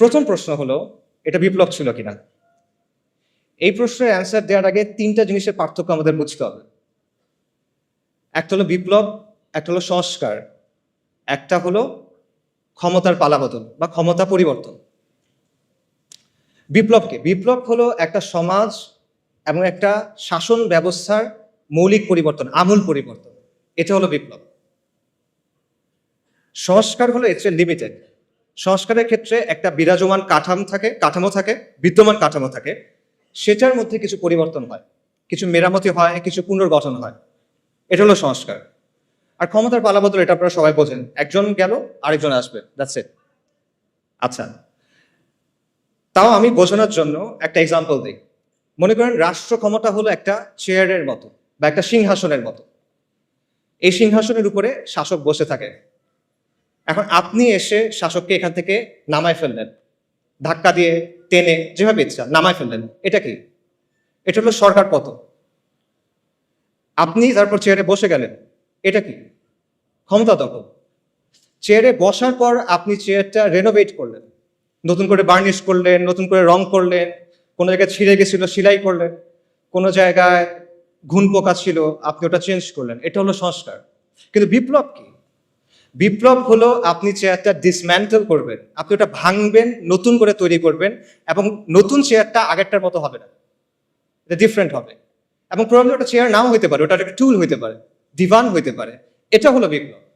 প্রথম প্রশ্ন হলো, এটা বিপ্লব ছিল কিনা? এই প্রশ্নের অ্যান্সার দেওয়ার আগে তিনটা জিনিসের পার্থক্য আমাদের বুঝতে হবে। একটা হলো বিপ্লব, একটা হলো সংস্কার, একটা হলো ক্ষমতার পালাবদল বা ক্ষমতা পরিবর্তন। বিপ্লবকে, বিপ্লব হলো একটা সমাজ এবং একটা শাসন ব্যবস্থার মৌলিক পরিবর্তন, আমূল পরিবর্তন। এটা হলো বিপ্লব। সংস্কার হলো এর লিমিটেড সংস্কারের ক্ষেত্রে একটা বিরাজমান কাঠামো থাকে কাঠামো থাকে, বিদ্যমান কাঠামো থাকে, সেটার মধ্যে কিছু পরিবর্তন হয়, কিছু মেরামতি হয়, কিছু পুনর্গঠন হয়। এটা হলো সংস্কার। আর ক্ষমতার পালাবদল এটা আপনারা সবাই বোঝেন। একজন গেল, আরেকজন আসবে দ্যাটস ইট আচ্ছা তাও আমি বোঝানোর জন্য একটা এক্সাম্পল দিই। মনে করেন রাষ্ট্র ক্ষমতা হলো একটা চেয়ারের মতো বা একটা সিংহাসনের মতো। এই সিংহাসনের উপরে শাসক বসে থাকে। এখন আপনি এসে শাসককে এখান থেকে নামায় ফেললেন। ধাক্কা দিয়ে, টেনে, যেভাবে ইচ্ছা, নামায় ফেললেন। এটা কি? এটা হলো সরকার পতন। আপনি তারপর চেয়ারে বসে গেলেন। এটা কি? ক্ষমতা দখল। চেয়ারে বসার পর আপনি চেয়ারটা রেনোভেট করলেন। নতুন করে বার্নিশ করলেন, নতুন করে রং করলেন, কোনো জায়গায় ছিঁড়ে গেছিল, সেলাই করলেন, কোনো জায়গায় ঘুন পোকা ছিল, আপনি ওটা চেঞ্জ করলেন। এটা হলো সংস্কার। কিন্তু বিপ্লব কি? বিপ্লব হলো আপনি চেয়ারটা ডিসম্যান্টেল করবেন। আপনি ওটা ভাঙবেন, নতুন করে তৈরি করবেন এবং নতুন চেয়ারটা আগেরটার মতো হবে না। এটা ডিফারেন্ট হবে। এবং প্রবলেম ওটা চেয়ার নাও হইতে পারে, ওটা একটা টুল হইতে পারে দিবান হইতে পারে। এটা হলো বিপ্লব।